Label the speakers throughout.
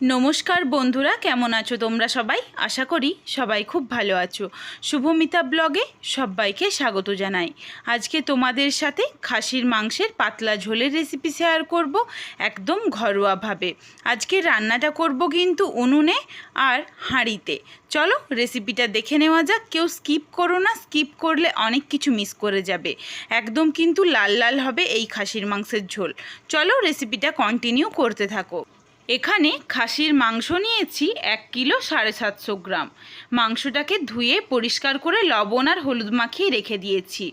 Speaker 1: নমস্কার বন্ধুরা, কেমন আছো তোমরা সবাই? আশা করি সবাই খুব ভালো আছো। শুভমিতা ব্লগে সবাইকে স্বাগত জানাই। আজকে তোমাদের সাথে খাসির মাংসের পাতলা ঝোলের রেসিপি শেয়ার করব একদম ঘরোয়াভাবে। আজকে রান্নাটা করব কিন্তু উনুনে আর হাঁড়িতে। চলো রেসিপিটা দেখে নেওয়া যাক। কেউ স্কিপ করো না স্কিপ করলে অনেক কিছু মিস করে যাবে। একদম কিন্তু লাল লাল হবে এই খাসির মাংসের ঝোল। চলো রেসিপিটা কন্টিনিউ করতে থাকো। এখানে খাসির মাংস নিয়েছি এক কিলো সাড়ে সাতশো গ্রাম। মাংসটাকে ধুয়ে পরিষ্কার করে লবণ আর হলুদ মাখিয়ে রেখে দিয়েছি।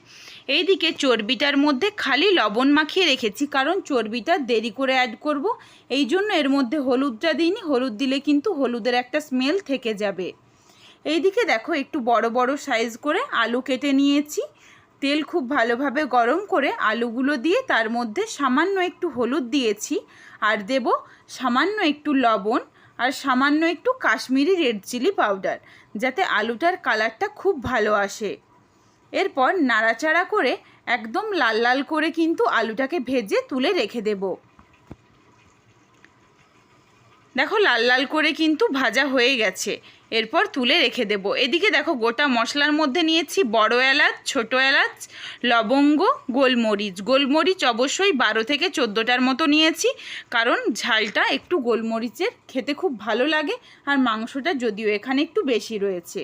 Speaker 1: এইদিকে চর্বিটার মধ্যে খালি লবণ মাখিয়ে রেখেছি, কারণ চর্বিটা দেরি করে অ্যাড করব। এই জন্য এর মধ্যে হলুদটা দিইনি। হলুদ দিলে কিন্তু হলুদের একটা স্মেল থেকে যাবে। এইদিকে দেখো একটু বড় বড় সাইজ করে আলু কেটে নিয়েছি। তেল খুব ভালোভাবে গরম করে আলুগুলো দিয়ে তার মধ্যে সামান্য একটু হলুদ দিয়েছি আর দেব সামান্য একটু লবণ আর সামান্য একটু কাশ্মীরি রেড চিলি পাউডার যাতে আলুটার কালারটা খুব ভালো আসে। এরপর নাড়াচাড়া করে একদম লাল লাল করে কিন্তু আলুটাকে ভেজে তুলে রেখে দেব। দেখো লাল লাল করে কিন্তু ভাজা হয়ে গেছে। এরপর তুলে রেখে দেব। এদিকে দেখো গোটা মশলার মধ্যে নিয়েছি বড় এলাচ, ছোট এলাচ, লবঙ্গ, গোলমরিচ। গোলমরিচ অবশ্যই বারো থেকে চোদ্দোটার মতো নিয়েছি, কারণ ঝালটা একটু গোলমরিচের খেতে খুব ভালো লাগে আর মাংসটা যদিও এখানে একটু বেশি রয়েছে।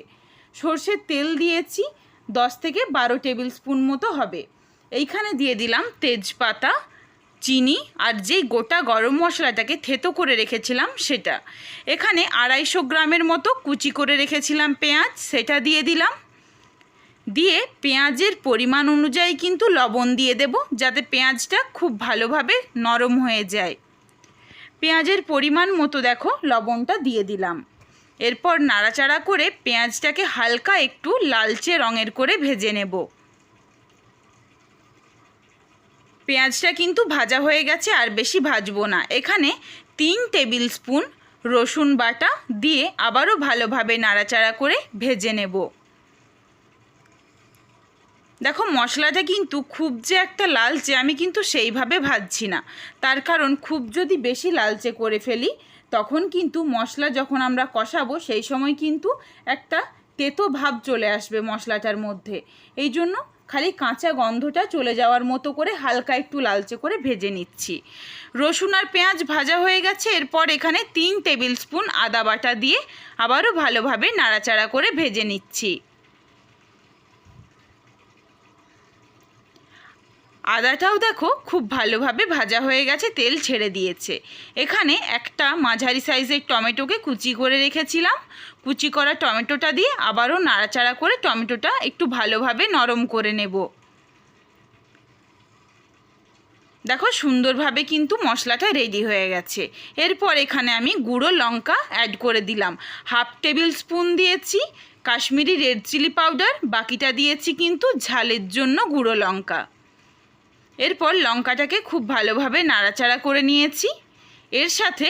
Speaker 1: সর্ষের তেল দিয়েছি, দশ থেকে বারো টেবিল স্পুন মতো হবে। এইখানে দিয়ে দিলাম তেজপাতা চিনি আর যেই গোটা গরম মশলাটাকে থেতো করে রেখেছিলাম সেটা। এখানে আড়াইশো গ্রামের মতো কুচি করে রেখেছিলাম পেঁয়াজ, সেটা দিয়ে দিলাম। দিয়ে পেঁয়াজের পরিমাণ অনুযায়ী কিন্তু লবণ দিয়ে দেব যাতে পেঁয়াজটা খুব ভালোভাবে নরম হয়ে যায়। পেঁয়াজের পরিমাণ মতো দেখো, লবণটা দিয়ে দিলাম। এরপর নাড়াচাড়া করে পেঁয়াজটাকে হালকা একটু লালচে রঙের করে ভেজে নেব। পেঁয়াজটা কিন্তু ভাজা হয়ে গেছে আর বেশি ভাজবো না। এখানে তিন টেবিল স্পুন রসুন বাটা দিয়ে আবারও ভালোভাবে নাড়াচাড়া করে ভেজে নেব। দেখো, মশলাটা কিন্তু খুব যে একটা লালচে, আমি কিন্তু সেইভাবে ভাজছি না। তার কারণ খুব যদি বেশি লালচে করে ফেলি, তখন কিন্তু মশলা যখন আমরা কষাবো, সেই সময় কিন্তু একটা তেতো ভাব চলে আসবে মশলাটার মধ্যে। এই জন্য খালি কাঁচা গন্ধটা চলে যাওয়ার মতো করে হালকা একটু লালচে করে ভেজে নিচ্ছি। রসুন আর পেঁয়াজ ভাজা হয়ে গেছে, এরপর এখানে তিন টেবিল স্পুন আদা বাটা দিয়ে আবারও ভালোভাবে নাড়াচাড়া করে ভেজে নিচ্ছি। আদাটাও দেখো খুব ভালোভাবে ভাজা হয়ে গেছে, তেল ছেড়ে দিয়েছে। এখানে একটা মাঝারি সাইজের টমেটোকে কুচি করে রেখেছিলাম। কুচি করা টমেটোটা দিয়ে আবারও নাড়াচাড়া করে টমেটোটা একটু ভালোভাবে নরম করে নেব। দেখো সুন্দরভাবে কিন্তু মশলাটা রেডি হয়ে গেছে। এরপর এখানে আমি গুঁড়ো লঙ্কা অ্যাড করে দিলাম। হাফ টেবিল স্পুন দিয়েছি, কাশ্মীরি রেড চিলি পাউডার বাকিটা দিয়েছি কিন্তু ঝালের জন্য গুঁড়ো লঙ্কা। এরপর লঙ্কাটাকে খুব ভালোভাবে নাড়াচাড়া করে নিয়েছি। এর সাথে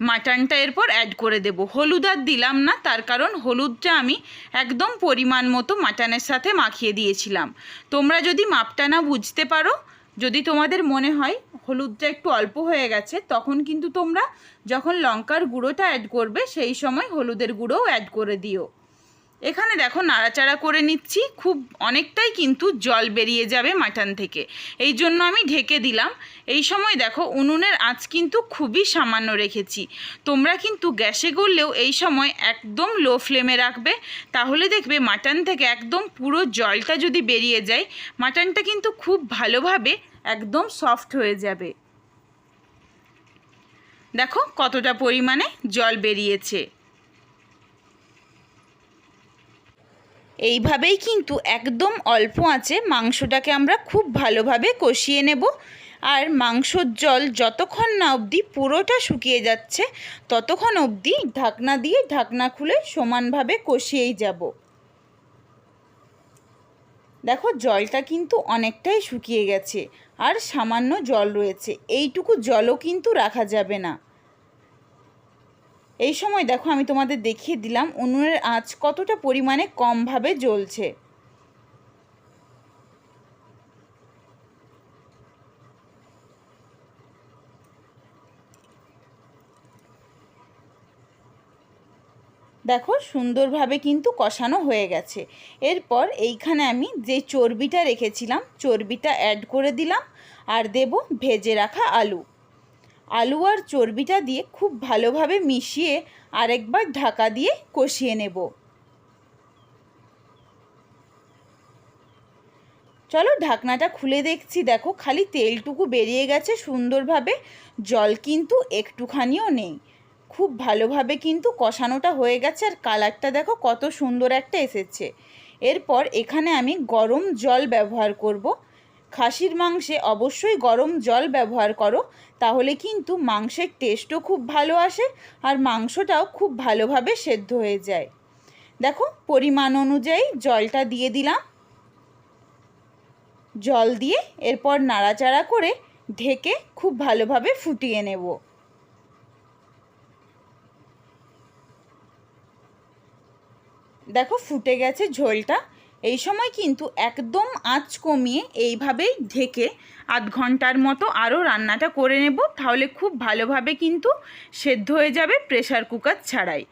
Speaker 1: মাটনটা এরপর অ্যাড করে দেব। হলুদ আর দিলাম না, তার কারণ হলুদটা আমি একদম পরিমাণ মতো মাটনের সাথে মাখিয়ে দিয়েছিলাম। তোমরা যদি মাপটা না বুঝতে পারো, যদি তোমাদের মনে হয় হলুদটা একটু অল্প হয়ে গেছে, তখন কিন্তু তোমরা যখন লঙ্কার গুঁড়োটা অ্যাড করবে, সেই সময় হলুদের গুঁড়োও অ্যাড করে দিও। এখানে দেখো নাড়াচাড়া করে নিচ্ছি। খুব অনেকটাই কিন্তু জল বেরিয়ে যাবে মাটন থেকে। এই জন্য আমি ঢেকে দিলাম। এই সময় দেখো উনুনের আঁচ কিন্তু খুবই সামান্য রেখেছি। তোমরা কিন্তু গ্যাসে করলেও এই সময় একদম লো ফ্লেমে রাখবে। তাহলে দেখবে মাটন থেকে একদম পুরো জলটা যদি বেরিয়ে যায়, মাটনটা কিন্তু খুব ভালোভাবে একদম সফট হয়ে যাবে। দেখো কতটা পরিমাণে জল বেরিয়েছে। এইভাবেই কিন্তু একদম অল্প আঁচে মাংসটাকে আমরা খুব ভালোভাবে কষিয়ে নেব। আর মাংসর জল যতক্ষণ না অবধি পুরোটা শুকিয়ে যাচ্ছে, ততক্ষণ অবধি ঢাকনা দিয়ে ঢাকনা খুলে সমানভাবে কষিয়েই যাব। দেখো, জলটা কিন্তু অনেকটাই শুকিয়ে গেছে, আর সামান্য জল রয়েছে। এইটুকু জলও কিন্তু রাখা যাবে না। এই সময় দেখো আমি তোমাদের দেখিয়ে দিলাম উনুনের আঁচ কতটা পরিমাণে কমভাবে জ্বলছে। দেখো সুন্দরভাবে কিন্তু কষানো হয়ে গেছে। এরপর এইখানে আমি যে চর্বিটা রেখেছিলাম, চর্বিটা অ্যাড করে দিলাম, আর দেব ভেজে রাখা আলু। আলু আর চর্বিটা দিয়ে খুব ভালোভাবে মিশিয়ে আরেকবার ঢাকা দিয়ে কষিয়ে নেব। চলো ঢাকনাটা খুলে দেখছি, দেখো খালি তেলটুকু বেরিয়ে গেছে, সুন্দরভাবে জল কিন্তু একটুখানিও নেই। খুব ভালোভাবে কিন্তু কষানোটা হয়ে গেছে আর কালারটা দেখো কত সুন্দর একটা এসেছে। এরপর এখানে আমি গরম জল ব্যবহার করব। খাসির মাংসে অবশ্যই গরম জল ব্যবহার করো, তাহলে কিন্তু মাংসের টেস্টও খুব ভালো আসে আর মাংসটাও খুব ভালোভাবে সেদ্ধ হয়ে যায়। দেখো, পরিমাণ অনুযায়ী জলটা দিয়ে দিলাম। জল দিয়ে এরপর নাড়াচাড়া করে ঢেকে খুব ভালোভাবে ফুটিয়ে নেব। দেখো, ফুটে গেছে ঝোলটা। এই সময় কিন্তু একদম আঁচ কমিয়ে এইভাবেই ঢেকে আধ ঘণ্টার মতো আরও রান্নাটা করে নেব। তাহলে খুব ভালোভাবে কিন্তু সেদ্ধ হয়ে যাবে প্রেশার কুকার ছাড়াই।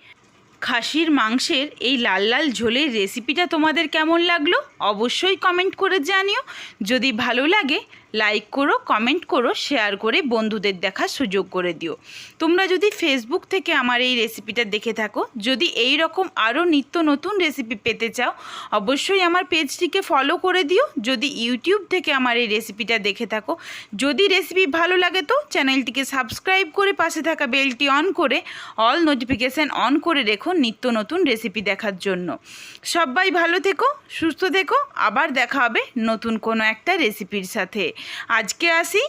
Speaker 1: খাসির মাংসের এই লাল লাল ঝোলের রেসিপিটা তোমাদের কেমন লাগল? অবশ্যই কমেন্ট করে জানিও। যদি ভালো লাগে লাইক করো কমেন্ট করো শেয়ার করে বন্ধুদের দেখার সুযোগ করে দিও। তোমরা যদি ফেসবুক থেকে আমার এই রেসিপিটা দেখে থাকো, যদি এই রকম আরও নিত্য নতুন রেসিপি পেতে চাও, অবশ্যই আমার পেজটিকে ফলো করে দিও। যদি ইউটিউব থেকে আমার এই রেসিপিটা দেখে থাকো, যদি রেসিপি ভালো লাগে তো চ্যানেলটিকে সাবস্ক্রাইব করে পাশে থাকা বেলটি অন করে অল নোটিফিকেশান অন করে রেখো নিত্য নতুন রেসিপি দেখার জন্য। সবাই ভালো থেকো, সুস্থ থেকো, আবার দেখা হবে নতুন কোনো একটা রেসিপির সাথে। আজকে আসি